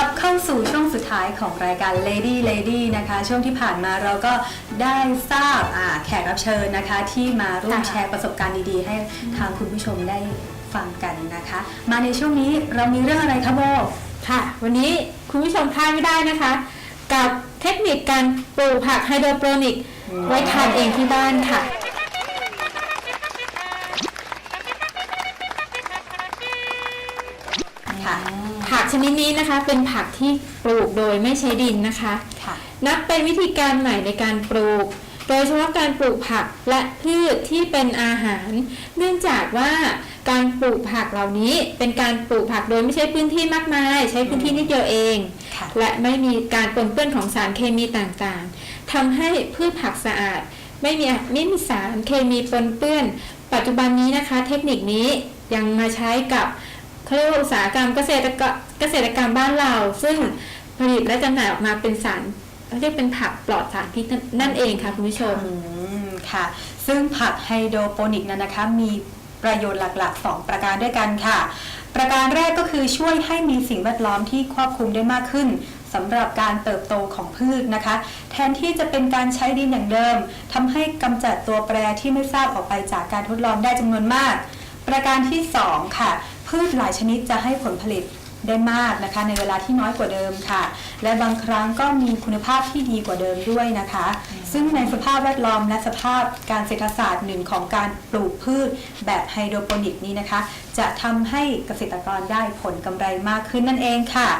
ลับเข้าสู่ช่วงสุดท้ายของรายการ Lady Lady นะคะ ช่วงที่ผ่านมาเราก็ได้ทราบอ่าแขกรับเชิญนะคะ ที่มาร่วมค่ะแชร์ประสบการณ์ดีๆ ให้ทางคุณผู้ชมได้ฟังกันนะคะ มาในช่วงนี้เรามีเรื่องอะไรคะโบค่ะ วันนี้คุณผู้ชมพลาดไม่ได้นะคะ กับเทคนิคการปลูกผักไฮโดรโปรนิกอืมไว้ทานเองที่บ้านค่ะค่ะ ชนิดนี้นะคะ เป็นผักที่ปลูกโดยไม่ใช้ดินนะคะ ค่ะ นับเป็นวิธีการใหม่ในการปลูก โดยเฉพาะการปลูกผักและพืชที่เป็นอาหาร เนื่องจากว่าการปลูกผักเหล่านี้เป็นการปลูกผักโดยไม่ใช้พื้นที่มากมาย ใช้พื้นที่นิดเดียวเอง ค่ะ และไม่มีการปนเปื้อนของสารเคมีต่างๆทำให้พืชผักสะอาด ไม่มีไม่มีสารเคมีปนเปื้อน ปัจจุบันนี้นะคะ เทคนิคนี้ยังมาใช้กับ เขาเรียกว่าอุตสาหกรรมเกษตรกรเกษตรกรรมบ้านเรา ซึ่งผลิตและจำหน่ายออกมาเป็นสารเขาเรียกเป็นผักปลอดสารพิษนั่นนั่นเองค่ะคุณผู้ชมอืมค่ะ ซึ่งผักไฮโดรโปนิกนั้นนะคะ มีประโยชน์หลักๆ 2 ประการด้วยกันค่ะ ประการแรกก็คือช่วยให้มีสิ่งแวดล้อมที่ครอบคลุมได้มากขึ้นสำหรับการเติบโตของพืชนะคะ แทนที่จะเป็นการใช้ดินอย่างเดิมทำให้กำจัดตัวแปรที่ไม่ทราบออกไปจากการทดลองได้จำนวนมาก ประการที่ 2 ค่ะ พืชหลายชนิดจะให้ผลผลิตได้มากนะคะในเวลาที่น้อยกว่าเดิมค่ะ และบางครั้งก็มีคุณภาพที่ดีกว่าเดิมด้วยนะคะ ซึ่งในสภาพแวดล้อมและสภาพการเศรษฐศาสตร์หนึ่งของการปลูกพืชแบบไฮโดรโปนิกนี้นะคะ จะทำให้เกษตรกรได้ผลกำไรมากขึ้นนั่นเองค่ะ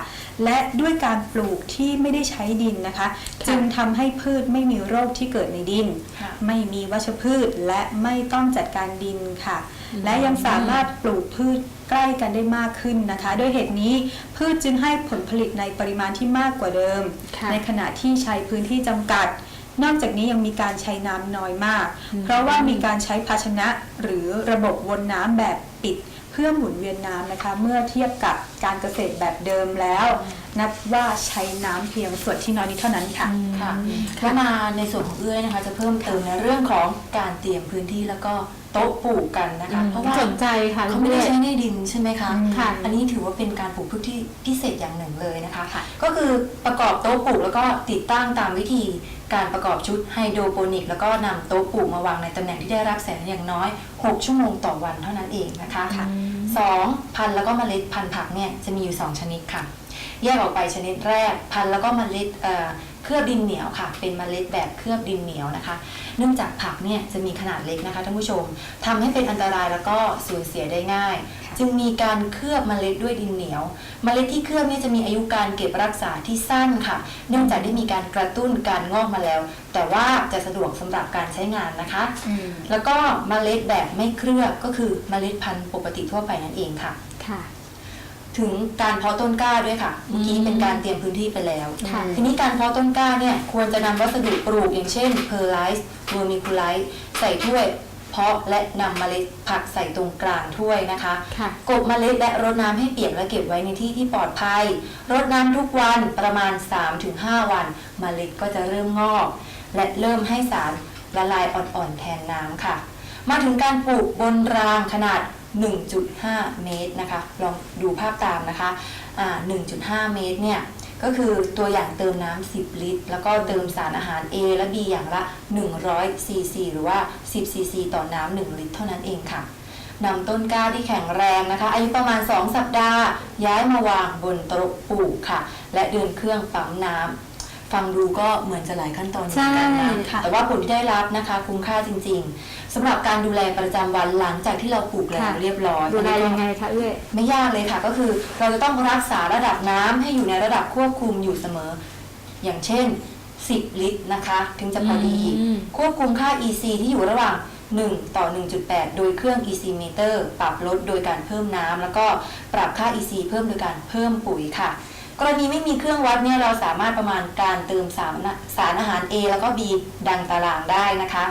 และด้วยการปลูกที่ไม่ได้ใช้ดินนะคะค่ะจึงทำให้พืชไม่มีโรคที่เกิดในดินค่ะไม่มีวัชพืชและไม่ต้องจัดการดินค่ะ และยังสามารถปลูกพืชใกล้กันได้มากขึ้นนะคะด้วยเหตุนี้พืชจึงให้ผลผลิตในปริมาณที่มากกว่าเดิมค่ะในขณะที่ใช้พื้นที่จำกัด นอกจากนี้ยังมีการใช้น้ำน้อยมากอืมเพราะว่ามีการใช้ภาชนะหรือระบบวนน้ำแบบปิด เพื่อหมุนเวียนน้ำนะคะ เมื่อเทียบกับ การเกษตรแบบเดิมแล้ว นับว่าใช้น้ำเพียงส่วนที่น้อยนิดเท่านั้นค่ะ ค่ะแล้วมาในส่วนของเอื้อยนะคะ จะเพิ่มเติมในเรื่องของการเตรียมพื้นที่แล้วก็โต๊ะปลูกกันนะคะ เพราะว่าสนใจค่ะเขาไม่ได้ใช้ในดินใช่ไหมคะ ค่ะ อันนี้ถือว่าเป็นการปลูกพืชที่พิเศษอย่างหนึ่งเลยนะคะ ก็คือประกอบโต๊ะปลูกแล้วก็ติดตั้งตามวิธีการประกอบชุดไฮโดรโปนิก แล้วก็นำโต๊ะปลูกมาวางในตำแหน่งที่ได้รับแสงอย่างน้อย 6 ชั่วโมงต่อวันเท่านั้นเองนะคะค่ะ สองพันแล้วก็เมล็ดพันธุ์ผักเนี่ยจะมีอยู่ 2 ชนิดค่ะ แยกออกไปชนิดแรก พันแล้วก็เมล็ดเคลือบดินเหนียวค่ะ เป็นเมล็ดแบบเคลือบดินเหนียวนะคะ เนื่องจากผักเนี่ยจะมีขนาดเล็กนะคะท่านผู้ชม ทำให้เป็นอันตรายแล้วก็สูญเสียได้ง่าย จึงมีการเคลือบเมล็ดด้วยดินเหนียว เมล็ดที่เคลือบเนี่ยจะมีอายุการเก็บรักษาที่สั้นค่ะ เนื่องจากได้มีการกระตุ้นการงอกมาแล้ว แต่ว่าจะสะดวกสำหรับการใช้งานนะคะอืมแล้วก็เมล็ดแบบไม่เคลือบก็คือเมล็ดพันธุ์ปกติทั่วไปนั่นเองค่ะค่ะถึงการเพาะต้นกล้าด้วยค่ะ เมื่อกี้อืมเป็นการเตรียมพื้นที่ไปแล้วค่ะทีนี้การเพาะต้นกล้าเนี่ยควรจะนำวัสดุปลูกอย่างเช่นเพอร์ไลซ์เวอร์มิคูไลซ์ใส่ถ้วย เพาะและนำเมล็ดผักใส่ตรงกลางถ้วยนะคะค่ะ กบเมล็ดและรดน้ำให้เปียกและเก็บไว้ในที่ที่ปลอดภัย รดน้ำทุกวันประมาณ 3-5 วัน เมล็ดก็จะเริ่มงอก และเริ่มให้สารละลายอ่อนๆแทนน้ำค่ะ มาถึงการปลูกบนรางขนาด 1.5 เมตรนะคะ ลองดูภาพตามนะคะอ่า1.5 เมตรเนี่ย ก็คือตัวอย่างเติมน้ำ 10 ลิตร แล้วก็เติมสารอาหาร A และ B อย่างละ 100 ซีซี หรือว่า 10 ซีซี ต่อน้ำ 1 ลิตร เท่านั้นเองค่ะนำต้นกล้าที่แข็งแรงนะคะ อายุประมาณ 2 สัปดาห์ ย้ายมาวางบนโต๊ะปลูกค่ะ และเดินเครื่องปั๊มน้ำฟังดูก็เหมือนจะหลายขั้นตอนอยู่เหมือนกันใช่นะค่ะแต่ว่าผลที่ได้รับนะคะ คุ้มค่าจริง ๆ สำหรับการดูแลประจำวันหลังจากที่เราปลูกแล้วเรียบร้อยดูแลยังไงคะเอ้ยไม่ยากเลยค่ะ ก็คือเราจะต้องรักษาระดับน้ำให้อยู่ในระดับควบคุมอยู่เสมอ อย่างเช่น 10 ลิตรนะคะ ถึงจะพอดี อืม ควบคุมค่า EC ที่อยู่ระหว่าง 1 ต่อ 1.8 โดยเครื่อง EC meter ปรับลดโดยการเพิ่มน้ำแล้วก็ปรับค่า EC เพิ่มโดยการเพิ่มปุ๋ยค่ะ กรณีไม่มีเครื่องวัดเนี่ยเราสามารถประมาณการเติมสารนะสารอาหาร A แล้วก็ B ดังตารางได้นะคะ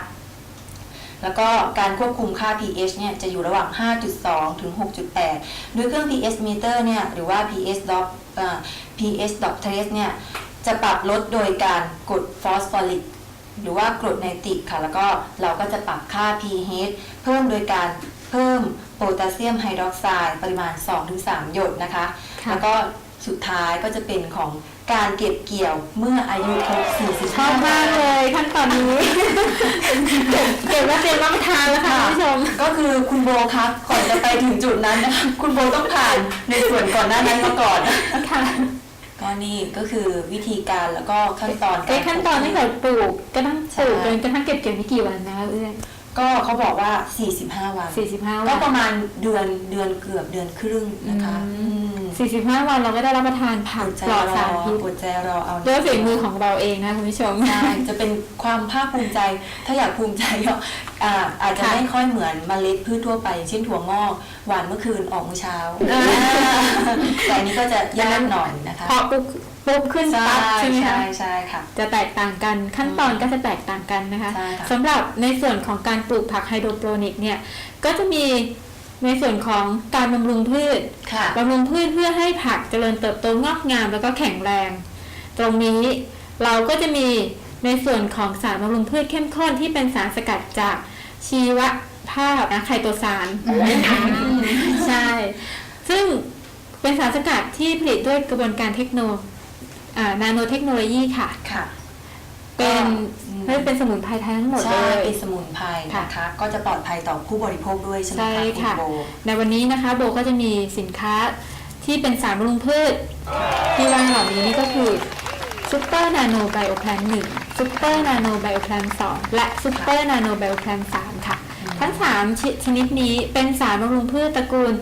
แล้วก็การควบคุมค่า pH เนี่ยจะอยู่ระหว่าง 5.2 ถึง 6.8โดยเครื่อง pH meter เนี่ยหรือว่า pH dot เอ่อ pH dot trace เนี่ยจะปรับลดโดยการกดฟอสฟอริกหรือว่ากรดไนตริกค่ะ แล้วก็เราก็จะปรับค่า pH เพิ่มโดยการเพิ่มโพแทสเซียมไฮดรอกไซด์ปริมาณ 2-3 หยดนะคะค่ะแล้วก็ สุดท้ายก็จะเป็นของการเก็บเกี่ยวเมื่ออายุครบ45 ชอบมากเลยขั้นตอนนี้ เก็บเก็บไว้เตรียมรับประทานแล้วค่ะคุณผู้ชม ก็คือคุณโบครับก่อนจะไปถึงจุดนั้นนะคะคุณโบต้องผ่านในส่วนก่อนหน้านั้นมาก่อนค่ะก็นี่ก็คือวิธีการแล้วก็ขั้นตอนไอ้ขั้นตอนที่เราปลูกกระทั่งปลูกใช่ จนกระทั่งเก็บเกี่ยวนี่กี่วันนะคะเอื้อย ก็เขาบอกว่า 45 วันสี่สิบห้าก็วันประมาณเดือนเดือนเกือบเดือนครึ่งนะคะอือืมสี่สิบห้าวันเราก็ได้รับประทานผักอดใจปลอดรสาอรพิษอดใจรอเอาด้วยฝีมือของเราเองนะคุณผู้ชม ใช่จะเป็นความภาคภูมิใจ ถ้าอยากภูมิใจก็อ่าอาจจะค่ะ ไม่ค่อยเหมือนเมล็ดพืชทั่วไป เช่นถั่วงอก หวานเมื่อคืนออกเมื่อเช้าอ่าแต่อันนี้ก็จะยากหน่อยนะคะพอปุ๊บ ปุ๊บขึ้นใช่ปั๊บใช่ไหมใช่คะใช่ค่ะ จะแตกต่างกันขั้นตอนก็จะแตกต่างกันนะคะใช่ค่ะสำหรับในส่วนของการปลูกผักไฮโดรโปรนิกเนี่ยก็จะมีในส่วนของการบำรุงพืชค่ะบำรุงพืชเพื่อให้ผักเจริญเติบโตงอกงามแล้วก็แข็งแรง ตรงนี้เราก็จะมีในส่วนของสารบำรุงพืชเข้มข้นที่เป็นสารสกัดจากชีวภาพนะไคโตซานใช่ ซึ่งเป็นสารสกัดที่ผลิตด้วยกระบวนการเทคโนอ่า นาโนเทคโนโลยีค่ะ ค่ะ เป็นอืมเรียกเป็นสมุนไพรไทยทั้งหมดเลใช่ย เป็นสมุนไพรนะคะ ก็จะปลอดภัยต่อผู้บริโภคด้วยใช่ไหมใช่คะค่ะณโบ ในวันนี้นะคะโบก็จะมีสินค้าที่เป็นสารบำรุงพืชที่ว่าเหล่านี้นี่ก็คือซูเปอร์นาโนไบโอแพลนหนึ่งซูเปอร์นาโนไบโอแพลนสองและซูเปอร์นาโนไบโอแพลนสามค่ะ ทั้งสามชชนิดนี้เป็นสารบำรุงพืชตระกูล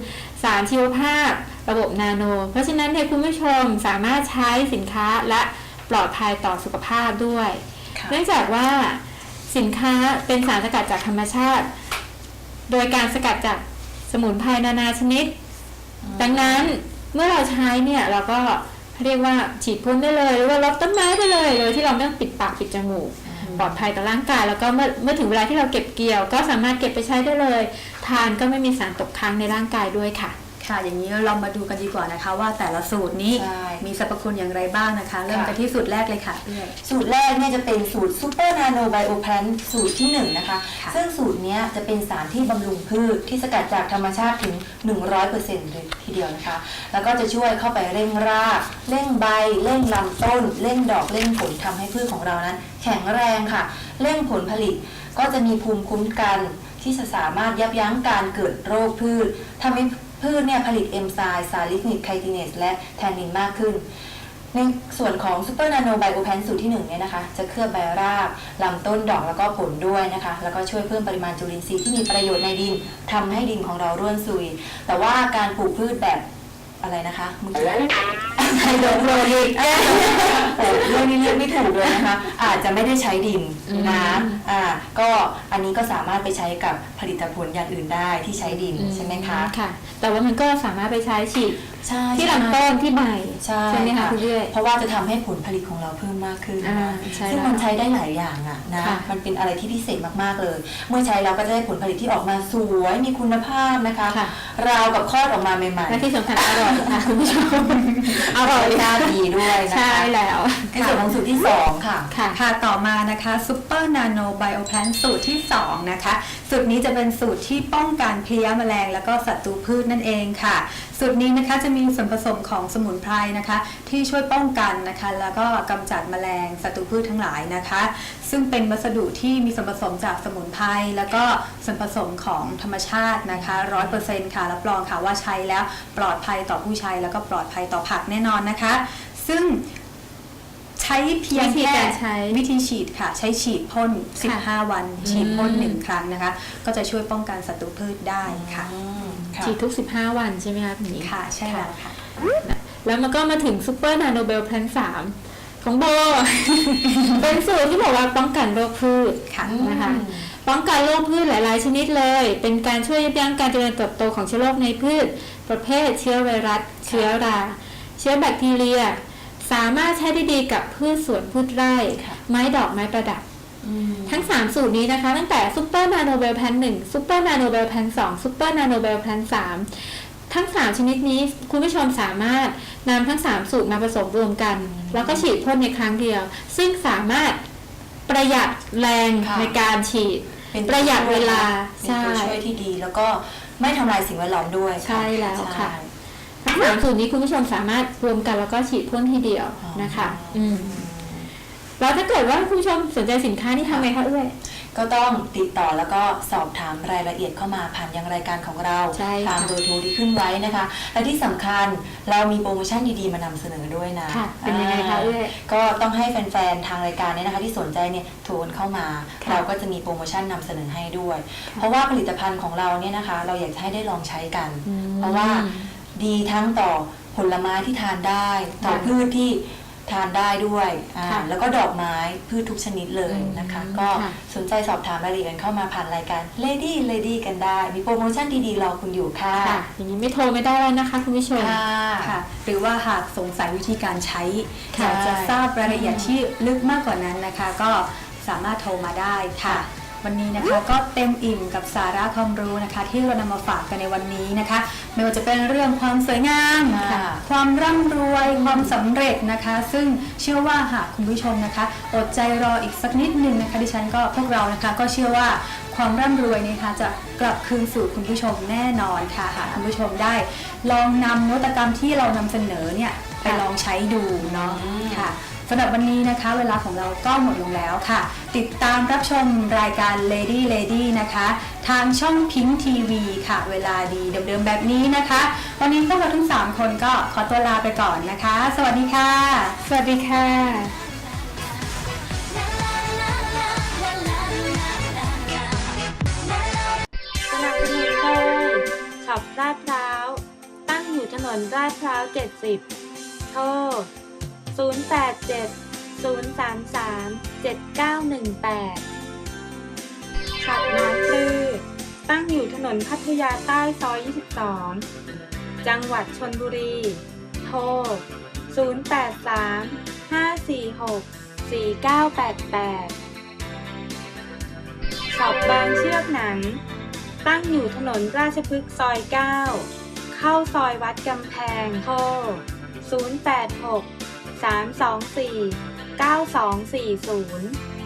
สารชีวภาพ ระบบนาโน เพราะฉะนั้นเนี่ยคุณผู้ชมสามารถใช้สินค้าและปลอดภัยต่อสุขภาพด้วยค่ะเนื่องจากว่าสินค้าเป็นสารสกัดจากธรรมชาติ โดยการสกัดจากสมุนไพรนานาชนิด ดังนั้นเมื่อเราใช้เนี่ยเราก็เรียกว่าฉีดพ่นได้เลยหรือว่าลดต้นไม้ไปเลยโดยที่เราไม่ต้องปิดปากปิดจมูกปลอดภัยต่อร่างกายแล้วก็เมื่อเมื่อถึงเวลาที่เราเก็บเกี่ยว ก็สามารถเก็บไปใช้ได้เลย ทานก็ไม่มีสารตกค้างในร่างกายด้วยค่ะ ค่ะ อย่างนี้เรามาดูกันดีกว่านะคะ ว่าแต่ละสูตรนี้ใช่ มีสรรพคุณอย่างไรบ้างนะคะ เริ่มกันที่สูตรแรกเลยค่ะเอื้อยสูตรแรกเนี่ยจะเป็นสูตรซูเปอร์นาโนไบโอแพลนสูตรที่1นะคะ ค่ะซึ่งสูตรเนี้ยจะเป็นสารที่บำรุงพืชที่สกัดจากธรรมชาติถึง 100%เลยทีเดียวนะคะ แล้วก็จะช่วยเข้าไปเร่งราก เร่งใบ เร่งลำต้น เร่งดอกเร่งผลทำให้พืชของเรานั้น แข็งแรงค่ะ เร่งผลผลิตก็จะมีภูมิคุ้มกัน ที่จะสามารถยับยั้งการเกิดโรคพืชทำให้ พืชเนี่ยผลิตเอนไซม์ซาลิกนิกไคติเนสและแทนนินมากขึ้น ในส่วนของซูเปอร์นาโนไบโอแพนสูตรที่1เนี่ยนะคะ จะเคลือบใบรากลำต้นดอกแล้วก็ผลด้วยนะคะ แล้วก็ช่วยเพิ่มปริมาณจุลินทรีย์ที่มีประโยชน์ในดินทำให้ดินของเราร่วนซุย แต่ว่าการปลูกพืชแบบอะไรนะคะเมื่อกี้ไฮโดรโปรนิกโอ้เรื่องนี้เรียกไม่ถูกเลยนะคะ อาจจะไม่ได้ใช้ดินนะอ่าก็ อันนี้ก็สามารถไปใช้กับผลิตผลอย่างอื่นได้ที่ใช้ดินใช่ไหมคะ ค่ะ แต่ว่ามันก็สามารถไปใช้ฉีดใช่ที่ลำต้นที่ใบใช่ไหมคะค่ะคุณเรื่อย เพราะว่าจะทำให้ผลผลิตของเราเพิ่มมากขึ้นอ่านะใช่ซึ่งแล้วมันใช้ได้หลายอย่างอะนะค่ะมันเป็นอะไรที่พิเศษมากๆเลย เมื่อใช้แล้วก็จะได้ผลผลิตที่ออกมาสวยมีคุณภาพนะคะค่ะราวกับคลอดออกมาใหม่และที่สำคัญอร่อยค่ะคุณผู้ชมๆอร่อยน่าดีด้วยนะคะใช่แล้วในส่วนของสูตรที่สองค่ะค่ะค่ะต่อมานะคะซูเปอร์นาโนไบโอแพลนสูตรที่2 นะคะ สูตรนี้จะเป็นสูตรที่ป้องกันเพลี้ยแมลง แล้วก็ศัตรูพืชนั่นเองค่ะ สูตรนี้นะคะจะมีส่วนผสมของสมุนไพรนะคะ ที่ช่วยป้องกันนะคะ แล้วก็กำจัดแมลงศัตรูพืชทั้งหลายนะคะ ซึ่งเป็นวัสดุที่มีส่วนผสมจากสมุนไพรแล้วก็ส่วนผสมของธรรมชาตินะคะร้อยเปอร์เซ็นต์ค่ะรับรองค่ะว่าใช้แล้วปลอดภัยต่อผู้ใช้แล้วก็ปลอดภัยต่อผักแน่นอนนะคะ ซึ่ง ใช้เพียงวิธีแค่การใช้วิธีฉีดค่ะ ใช้ฉีดพ่น 15 วัน ฉีดพ่นอืม1ครั้งนะคะ ก็จะช่วยป้องกันศัตรูพืชได้ค่ะอืมค่ะ ฉีดทุก 15 วันใช่ไหมคะคุณหญิงค่ะใช่แล้วค่ะแล้วมันก็มาถึงซูเปอร์นาโนเบลแพลนสามของโบ เป็นสูตรที่บอกว่าป้องกันโรคพืชค่ะนะคะ ป้องกันโรคพืชหลายๆ ชนิดเลย เป็นการช่วยยับยั้งการเจริญเติบโตของเชื้อโรคในพืช ประเภทเชื้อไวรัส เชื้อรา เชื้อแบคทีเรีย สามารถใช้ได้ดีกับพืชสวนพืชไร่ค่ะไม้ดอกไม้ประดับอืมทั้ง 3 สูตรนี้นะคะ ตั้งแต่ซูเปอร์นาโนเบลแพนหนึ่งซูเปอร์นาโนเบลแพนสองซูเปอร์นาโนเบลแพนสามทั้ง 3 ชนิดนี้คุณผู้ชมสามารถนำทั้ง 3 สูตรมาผสมรวมกัน แล้วก็ฉีดพ่นในครั้งเดียว ซึ่งสามารถประหยัดแรงค่ะในการฉีดเป็นประหยัดเวลาเป็นตัวช่วยที่ดี แล้วก็ไม่ทำลายสิ่งแวดล้อมด้วยใช่แล้วค่ะใช่ สามสูตรนี้คุณผู้ชมสามารถรวมกันแล้วก็ฉีดพ่นทีเดียวนะคะ อืมแล้วถ้าเกิดว่าคุณผู้ชมสนใจสินค้านี่ทำไงคะเอ้ยก็ต้องติดต่อแล้วก็สอบถามรายละเอียดเข้ามาผ่านยังรายการของเราตามเบอร์โทรที่ขึ้นไว้นะคะ และที่สำคัญเรามีโปรโมชั่นดีๆมานำเสนอด้วยนะะเป็นยังไงคะเอ้ยก็ต้องให้แฟนๆทางรายการเนี่ยนะคะที่สนใจเนี่ยโทรเข้ามา เราก็จะมีโปรโมชั่นนำเสนอให้ด้วย เพราะว่าผลิตภัณฑ์ของเราเนี่ยนะคะ เราอยากให้ได้ลองใช้กัน เพราะว่า ดีทั้งต่อผลไม้ที่ทานได้ต่อค่ะพืชที่ทานได้ด้วยอ่าค่ะแล้วก็ดอกไม้พืชทุกชนิดเลยนะคะ อืมก็ค่ะ สนใจสอบถามรายละเอียดเข้ามาผ่านรายการ Lady Lady กันได้ มีโปรโมชั่นดีๆรอคุณอยู่ค่ะค่ะ อย่างนี้ไม่โทรไม่ได้แล้วนะคะ คุณผู้ชม ค่ะ ค่ะหรือว่าหากสงสัยวิธีการใช้อค่ะ ยากจะทราบรายละเอียดที่ลึกมากกว่านั้นนะคะ ก็สามารถโทรมาได้ค่ะ วันนี้นะคะก็เต็มอิ่มกับสาระความรู้นะคะ ที่เรานำมาฝากกันในวันนี้นะคะ ไม่ว่าจะเป็นเรื่องความสวยงาม ค่ะ ความร่ำรวยความสำเร็จนะคะ ซึ่งเชื่อว่าหากคุณผู้ชมนะคะ อดใจรออีกสักนิดหนึ่งนะคะดิฉันก็พวกเรานะคะก็เชื่อว่าความร่ำรวยนะคะจะกลับคืนสู่คุณผู้ชมแน่นอนค่ะหากคุณผู้ชมได้ ลองนำนวัตกรรมที่เรานำเสนอเนี่ยไปลองใช้ดูเนาะอืมค่ะ สำหรับวันนี้นะคะ เวลาของเราก็หมดลงแล้วค่ะ ติดตามรับชมรายการ Lady Lady นะคะ ทางช่องพิงทีวีค่ะ เวลาดีเดิมๆแบบนี้นะคะ วันนี้พวกเราทั้ง 3 คนก็ขอตัวลาไปก่อนนะคะ สวัสดีค่ะ สวัสดีค่ะสนับสนุนโดยช็อปลาดพร้าว ตั้งอยู่ถนนลาดพร้าว 70 โทร 087 033 7918ช็อปนาคลือตั้งอยู่ถนนพัทยาใต้ซอย 22 จังหวัดชนบุรี โทร 083 546 4988 ช็อปบางเชือกหนัง ตั้งอยู่ถนนราชพฤกษ์ซอย 9 เข้าซอยวัดกำแพง โทร 086 324 9240